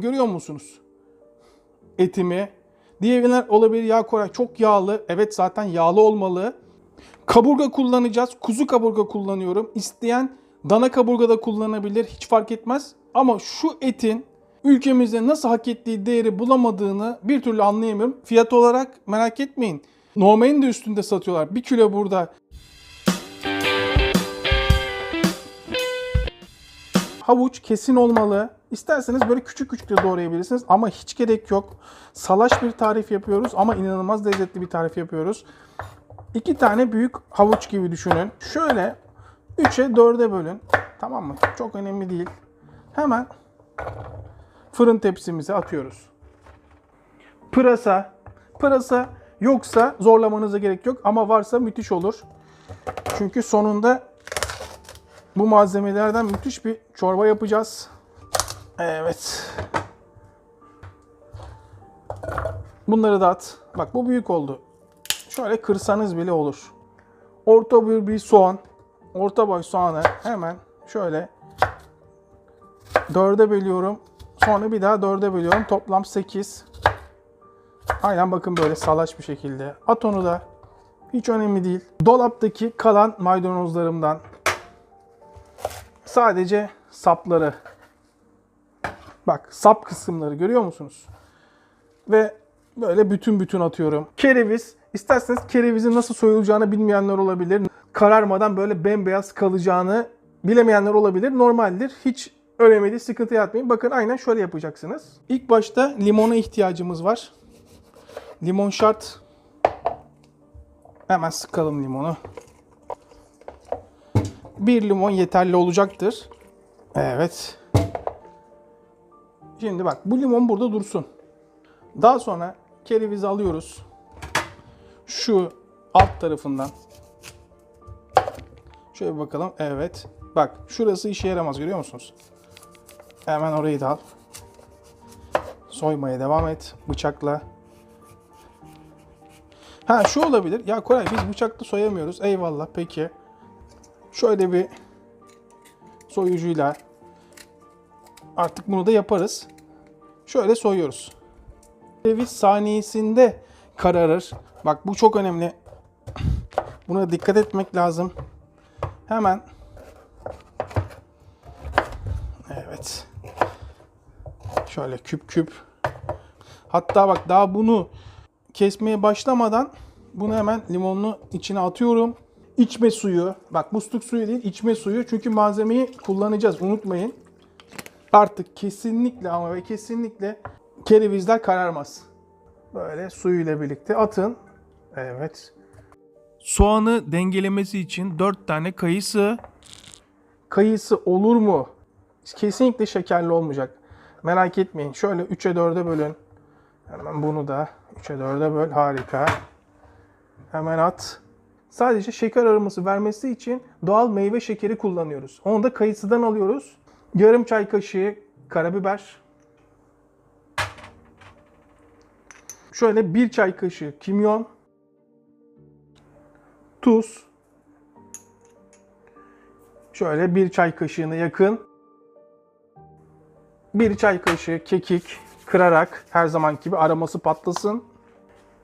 Görüyor musunuz? Etimi. Diğerler olabilir yağ Koray çok yağlı. Evet zaten yağlı olmalı. Kaburga kullanacağız. Kuzu kaburga kullanıyorum. İsteyen dana kaburga da kullanabilir. Hiç fark etmez. Ama şu etin ülkemizde nasıl hak ettiği değeri bulamadığını bir türlü anlayamıyorum. Fiyat olarak merak etmeyin. Normalin de üstünde satıyorlar. Bir kilo burada Havuç kesin olmalı. İsterseniz böyle küçük küçük de doğrayabilirsiniz ama hiç gerek yok. Salaş bir tarif yapıyoruz ama inanılmaz lezzetli bir tarif yapıyoruz. İki tane büyük havuç gibi düşünün. Şöyle 3'e 4'e bölün. Tamam mı? Çok önemli değil. Hemen fırın tepsimize atıyoruz. Pırasa. Pırasa yoksa zorlamanıza gerek yok ama varsa müthiş olur. Çünkü sonunda bu malzemelerden müthiş bir çorba yapacağız. Evet. Bunları da at. Bak bu büyük oldu. Şöyle kırsanız bile olur. Orta boy bir soğan. Orta boy soğanı hemen şöyle dörde bölüyorum. Sonra bir daha dörde bölüyorum. Toplam 8. Aynen bakın böyle salaş bir şekilde. At onu da. Hiç önemli değil. Dolaptaki kalan maydanozlarımdan Sadece sapları. Bak sap kısımları görüyor musunuz? Ve böyle bütün bütün atıyorum. Kereviz. İsterseniz kerevizin nasıl soyulacağını bilmeyenler olabilir. Kararmadan böyle bembeyaz kalacağını bilemeyenler olabilir. Normaldir. Hiç önemli değil. Sıkıntı yapmayın. Bakın aynen şöyle yapacaksınız. İlk başta limona ihtiyacımız var. Limon şart. Hemen sıkalım limonu. Bir limon yeterli olacaktır. Evet. Şimdi bak bu limon burada dursun. Daha sonra kerevizi alıyoruz. Şu alt tarafından. Şöyle bakalım. Evet. Bak şurası işe yaramaz görüyor musunuz? Hemen orayı da al. Soymaya devam et bıçakla. Ha şu olabilir. Ya Koray biz bıçakla soyamıyoruz. Eyvallah peki. Şöyle bir soyucuyla artık bunu da yaparız. Şöyle soyuyoruz. Ceviz saniyesinde kararır. Bak bu çok önemli. Buna dikkat etmek lazım. Hemen Evet. Şöyle küp küp. Hatta bak daha bunu kesmeye başlamadan bunu hemen limonlu içine atıyorum. İçme suyu. Bak musluk suyu değil içme suyu. Çünkü malzemeyi kullanacağız. Unutmayın. Artık kesinlikle ama ve kesinlikle kerevizler kararmaz. Böyle suyuyla birlikte atın. Evet. Soğanı dengelemesi için 4 tane kayısı. Kayısı olur mu? Kesinlikle şekerli olmayacak. Merak etmeyin. Şöyle 3'e 4'e bölün. Hemen bunu da 3'e 4'e böl. Harika. Hemen at. Sadece şeker aroması vermesi için doğal meyve şekeri kullanıyoruz. Onu da kayısıdan alıyoruz. Yarım çay kaşığı karabiber. Şöyle bir çay kaşığı kimyon. Tuz. Şöyle bir çay kaşığına yakın. Bir çay kaşığı kekik kırarak her zaman gibi aroması patlasın.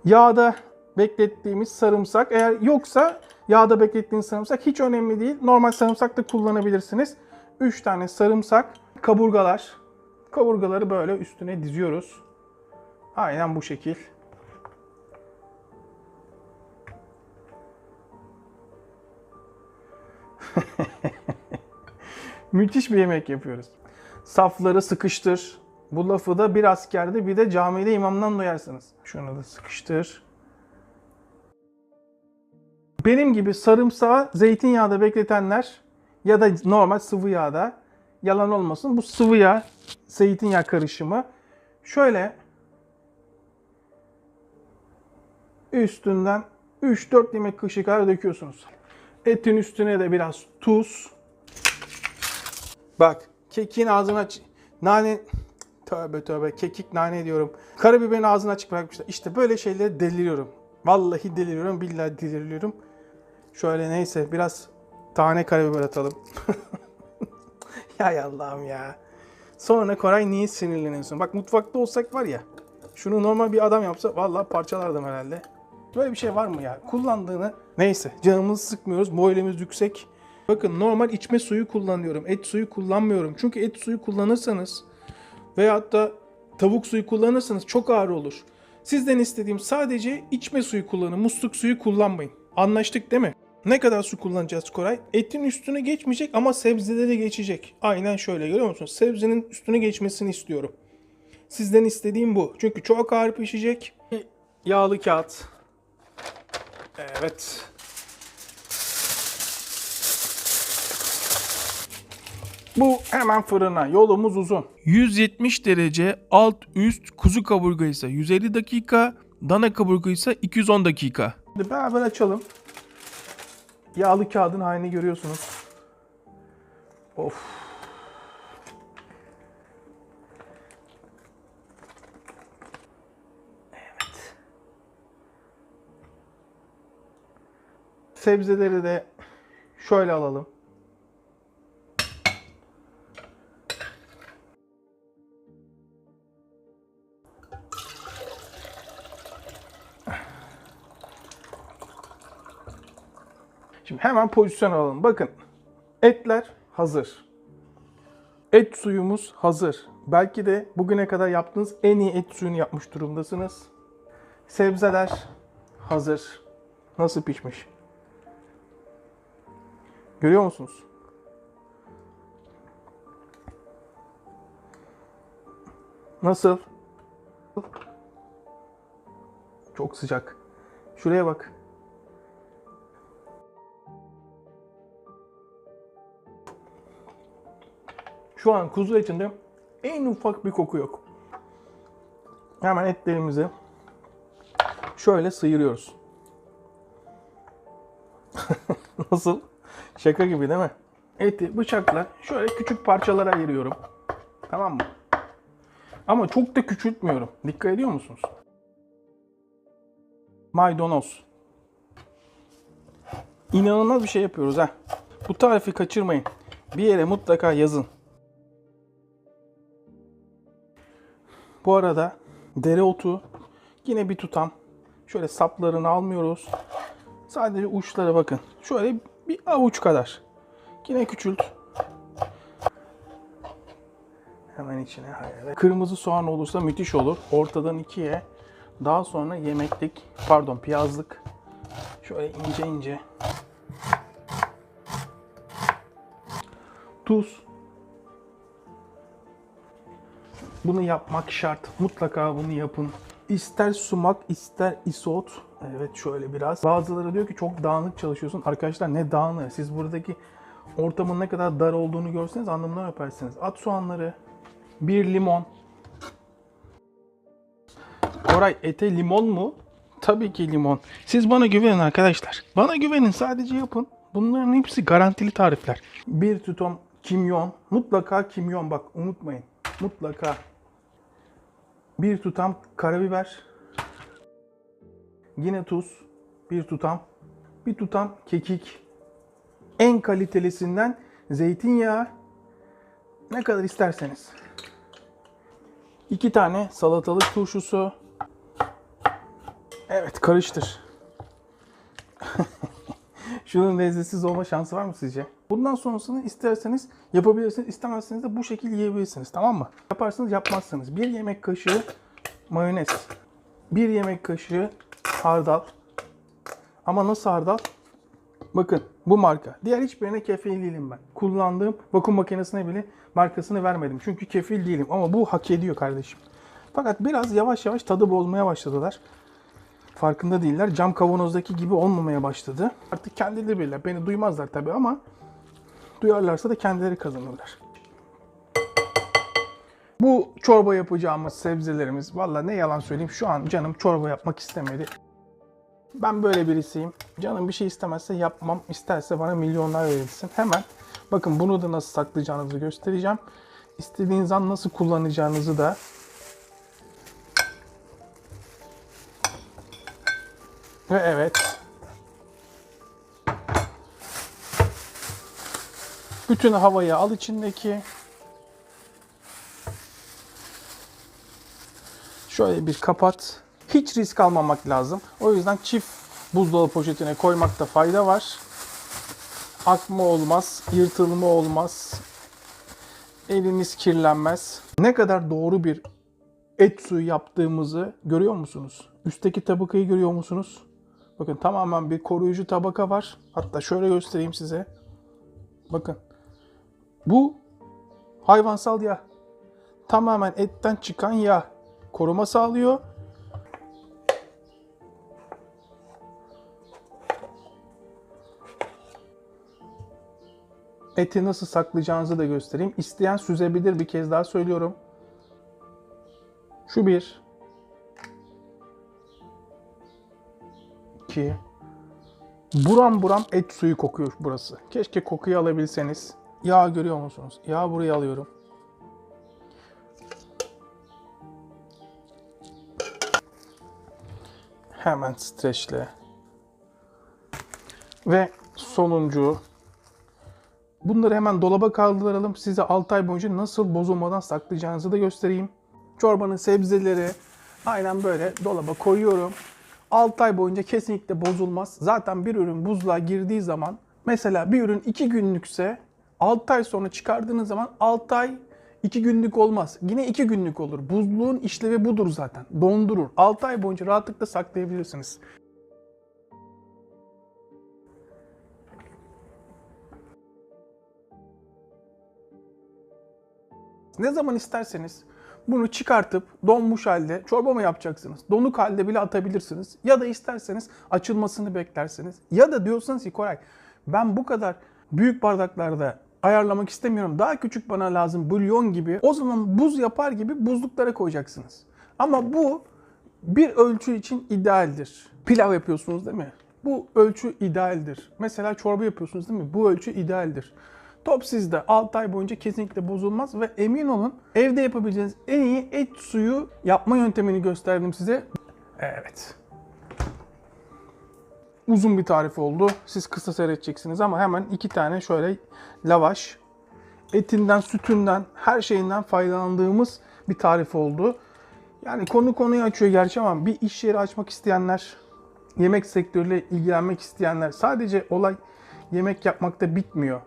Yağda beklettiğimiz sarımsak. Eğer yoksa yağda beklettiğiniz sarımsak hiç önemli değil. Normal sarımsak da kullanabilirsiniz. 3 tane sarımsak, kaburgalar. Kaburgaları böyle üstüne diziyoruz. Aynen bu şekil. Müthiş bir yemek yapıyoruz. Safları sıkıştır. Bu lafı da bir askerde bir de camide imamdan duyarsınız. Şunu da sıkıştır. Benim gibi sarımsağı zeytinyağda bekletenler ya da normal sıvı yağda yalan olmasın bu sıvı yağ zeytinyağı karışımı şöyle üstünden 3-4 yemek kaşığı kadar döküyorsunuz. Etin üstüne de biraz tuz. Bak kekin ağzını aç. Nane tövbe tövbe kekik nane diyorum. Karabiberin ağzını açık bırakmışlar. İşte böyle şeyleri deliriyorum. Vallahi deliriyorum. Billahi deliriyorum. Şöyle neyse biraz tane karabiber atalım. ya Allah'ım ya. Sonra Koray niye sinirleniyorsun? Bak mutfakta olsak var ya. Şunu normal bir adam yapsa vallahi parçalardım herhalde. Böyle bir şey var mı ya? Kullandığını neyse canımızı sıkmıyoruz. Moralimiz yüksek. Bakın normal içme suyu kullanıyorum. Et suyu kullanmıyorum. Çünkü et suyu kullanırsanız veyahut da tavuk suyu kullanırsanız çok ağır olur. Sizden istediğim sadece içme suyu kullanın. Musluk suyu kullanmayın. Anlaştık değil mi? Ne kadar su kullanacağız Koray? Etin üstüne geçmeyecek ama sebzelere geçecek. Aynen şöyle görüyor musunuz? Sebzenin üstüne geçmesini istiyorum. Sizden istediğim bu. Çünkü çok ağır pişecek. Yağlı kağıt. Evet. Bu hemen fırına. Yolumuz uzun. 170 derece alt üst kuzu kaburga ise 150 dakika, dana kaburga ise 210 dakika. Şimdi beraber açalım. Yağlı kağıdın halini görüyorsunuz. Of. Evet. Sebzeleri de şöyle alalım. Şimdi hemen pozisyon alalım. Bakın etler hazır. Et suyumuz hazır. Belki de bugüne kadar yaptığınız en iyi et suyunu yapmış durumdasınız. Sebzeler hazır. Nasıl pişmiş? Görüyor musunuz? Nasıl? Çok sıcak. Şuraya bak. Şu an kuzu etinde en ufak bir koku yok. Hemen etlerimizi şöyle sıyırıyoruz. Nasıl? Şaka gibi değil mi? Eti bıçakla şöyle küçük parçalara ayırıyorum. Tamam mı? Ama çok da küçültmüyorum. Dikkat ediyor musunuz? Maydanoz. İnanılmaz bir şey yapıyoruz ha. Bu tarifi kaçırmayın. Bir yere mutlaka yazın. Bu arada dereotu yine bir tutam. Şöyle saplarını almıyoruz. Sadece uçlara bakın. Şöyle bir avuç kadar. Yine küçült. Hemen içine hayır. Kırmızı soğan olursa müthiş olur. Ortadan ikiye. Daha sonra yemeklik, pardon piyazlık. Şöyle ince ince. Tuz. Bunu yapmak şart. Mutlaka bunu yapın. İster sumak, ister isot. Evet şöyle biraz. Bazıları diyor ki çok dağınık çalışıyorsun. Arkadaşlar ne dağınığı? Siz buradaki ortamın ne kadar dar olduğunu görseniz anlamından öpersiniz. At soğanları, bir limon. Koray ete limon mu? Tabii ki limon. Siz bana güvenin arkadaşlar. Bana güvenin sadece yapın. Bunların hepsi garantili tarifler. Bir tutam kimyon. Mutlaka kimyon bak unutmayın. Mutlaka. Bir tutam karabiber. Yine tuz. Bir tutam. Bir tutam kekik. En kalitelisinden zeytinyağı. Ne kadar isterseniz. İki tane salatalık turşusu. Evet karıştır. Şunun lezzetsiz olma şansı var mı sizce? Bundan sonrasını isterseniz yapabilirsiniz, istemezseniz de bu şekilde yiyebilirsiniz tamam mı? Yaparsınız yapmazsınız. Bir yemek kaşığı mayonez. Bir yemek kaşığı hardal. Ama nasıl hardal? Bakın bu marka. Diğer hiçbirine kefil değilim ben. Kullandığım vakum makinesine bile markasını vermedim. Çünkü kefil değilim ama bu hak ediyor kardeşim. Fakat biraz yavaş yavaş tadı bozmaya başladılar. Farkında değiller. Cam kavanozdaki gibi olmamaya başladı. Artık kendileri bilirler. Beni duymazlar tabii ama duyarlarsa da kendileri kazanırlar. Bu çorba yapacağımız sebzelerimiz valla ne yalan söyleyeyim şu an canım çorba yapmak istemedi. Ben böyle birisiyim. Canım bir şey istemezse yapmam. İsterse bana milyonlar verilsin. Hemen bakın bunu da nasıl saklayacağınızı göstereceğim. İstediğiniz an nasıl kullanacağınızı da Ve evet. Bütün havayı al içindeki. Şöyle bir kapat. Hiç risk almamak lazım. O yüzden çift buzdolabı poşetine koymakta fayda var. Akma olmaz, yırtılma olmaz. Eliniz kirlenmez. Ne kadar doğru bir et suyu yaptığımızı görüyor musunuz? Üstteki tabakayı görüyor musunuz? Bakın tamamen bir koruyucu tabaka var. Hatta şöyle göstereyim size. Bakın. Bu hayvansal yağ. Tamamen etten çıkan yağ. Koruma sağlıyor. Eti nasıl saklayacağınızı da göstereyim. İsteyen süzebilir bir kez daha söylüyorum. Şu bir. İki. Buram buram et suyu kokuyor burası. Keşke kokuyu alabilseniz. Yağ görüyor musunuz? Yağ buraya alıyorum. Hemen streçle. Ve sonuncu. Bunları hemen dolaba kaldıralım. Size 6 ay boyunca nasıl bozulmadan saklayacağınızı da göstereyim. Çorbanın sebzeleri aynen böyle dolaba koyuyorum. 6 ay boyunca kesinlikle bozulmaz. Zaten bir ürün buzluğa girdiği zaman mesela bir ürün 2 günlükse 6 ay sonra çıkardığınız zaman 6 ay 2 günlük olmaz. Yine 2 günlük olur. Buzluğun işlevi budur zaten. Dondurur. 6 ay boyunca rahatlıkla saklayabilirsiniz. Ne zaman isterseniz bunu çıkartıp donmuş halde çorba mı yapacaksınız? Donuk halde bile atabilirsiniz. Ya da isterseniz açılmasını beklersiniz. Ya da diyorsanız ki Koray ben bu kadar büyük bardaklarda ayarlamak istemiyorum. Daha küçük bana lazım bulyon gibi. O zaman buz yapar gibi buzluklara koyacaksınız. Ama bu bir ölçü için idealdir. Pilav yapıyorsunuz değil mi? Bu ölçü idealdir. Mesela çorba yapıyorsunuz değil mi? Bu ölçü idealdir. Top sizde 6 ay boyunca kesinlikle bozulmaz ve emin olun evde yapabileceğiniz en iyi et suyu yapma yöntemini gösterdim size. Evet. Uzun bir tarif oldu. Siz kısa seyredeceksiniz ama hemen iki tane şöyle lavaş, etinden, sütünden, her şeyinden faydalandığımız bir tarif oldu. Yani konu konuyu açıyor gerçi ama bir iş yeri açmak isteyenler, yemek sektörüyle ilgilenmek isteyenler sadece olay yemek yapmakta bitmiyor.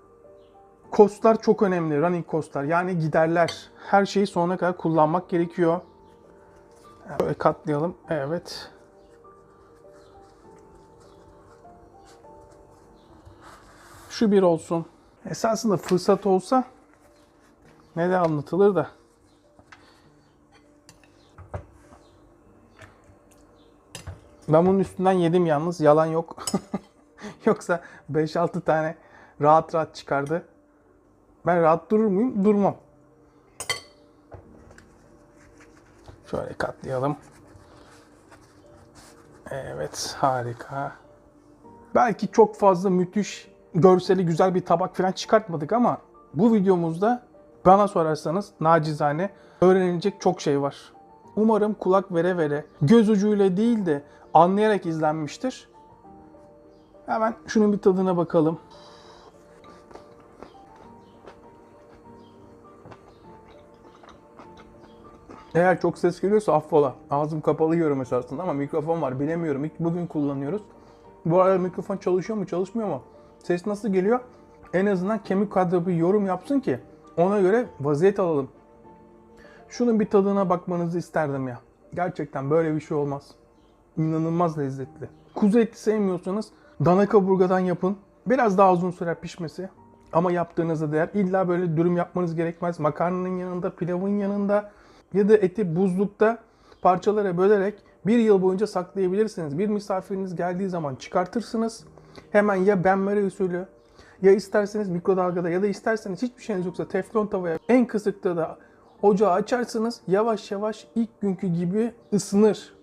Kostlar çok önemli. Running costlar yani giderler. Her şeyi sonuna kadar kullanmak gerekiyor. Böyle katlayalım. Evet. Şu bir olsun. Esasında fırsat olsa ne de anlatılır da. Ben bunun üstünden yedim yalnız. Yalan yok. Yoksa 5-6 tane rahat rahat çıkardı. Ben rahat durur muyum? Durmam. Şöyle katlayalım. Evet, harika. Belki çok fazla müthiş, görseli güzel bir tabak falan çıkartmadık ama bu videomuzda bana sorarsanız nacizane öğrenilecek çok şey var. Umarım kulak vere vere, göz ucuyla değil de anlayarak izlenmiştir. Hemen şunun bir tadına bakalım. Eğer çok ses geliyorsa affola. Ağzım kapalı yiyorum esasında ama mikrofon var bilemiyorum. İlk bugün kullanıyoruz. Bu arada mikrofon çalışıyor mu çalışmıyor mu? Ses nasıl geliyor? En azından kemik kadro bir yorum yapsın ki ona göre vaziyet alalım. Şunun bir tadına bakmanızı isterdim ya. Gerçekten böyle bir şey olmaz. İnanılmaz lezzetli. Kuzu eti sevmiyorsanız dana kaburgadan yapın. Biraz daha uzun sürer pişmesi. Ama yaptığınızda değer. İlla böyle dürüm yapmanız gerekmez. Makarnanın yanında, pilavın yanında ya da eti buzlukta parçalara bölerek bir yıl boyunca saklayabilirsiniz. Bir misafiriniz geldiği zaman çıkartırsınız. Hemen ya benmari usulü ya isterseniz mikrodalgada ya da isterseniz hiçbir şeyiniz yoksa teflon tavaya en kısıkta da ocağı açarsınız. Yavaş yavaş ilk günkü gibi ısınır.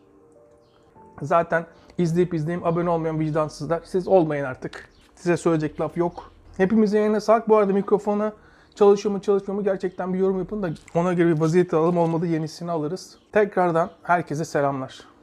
Zaten izleyip izleyip abone olmayan vicdansızlar siz olmayın artık. Size söyleyecek laf yok. Hepimizin yerine sağlık. Bu arada mikrofona çalışıyor mu çalışmıyor mu gerçekten bir yorum yapın da ona göre bir vaziyet alalım olmadı yenisini alırız. Tekrardan herkese selamlar.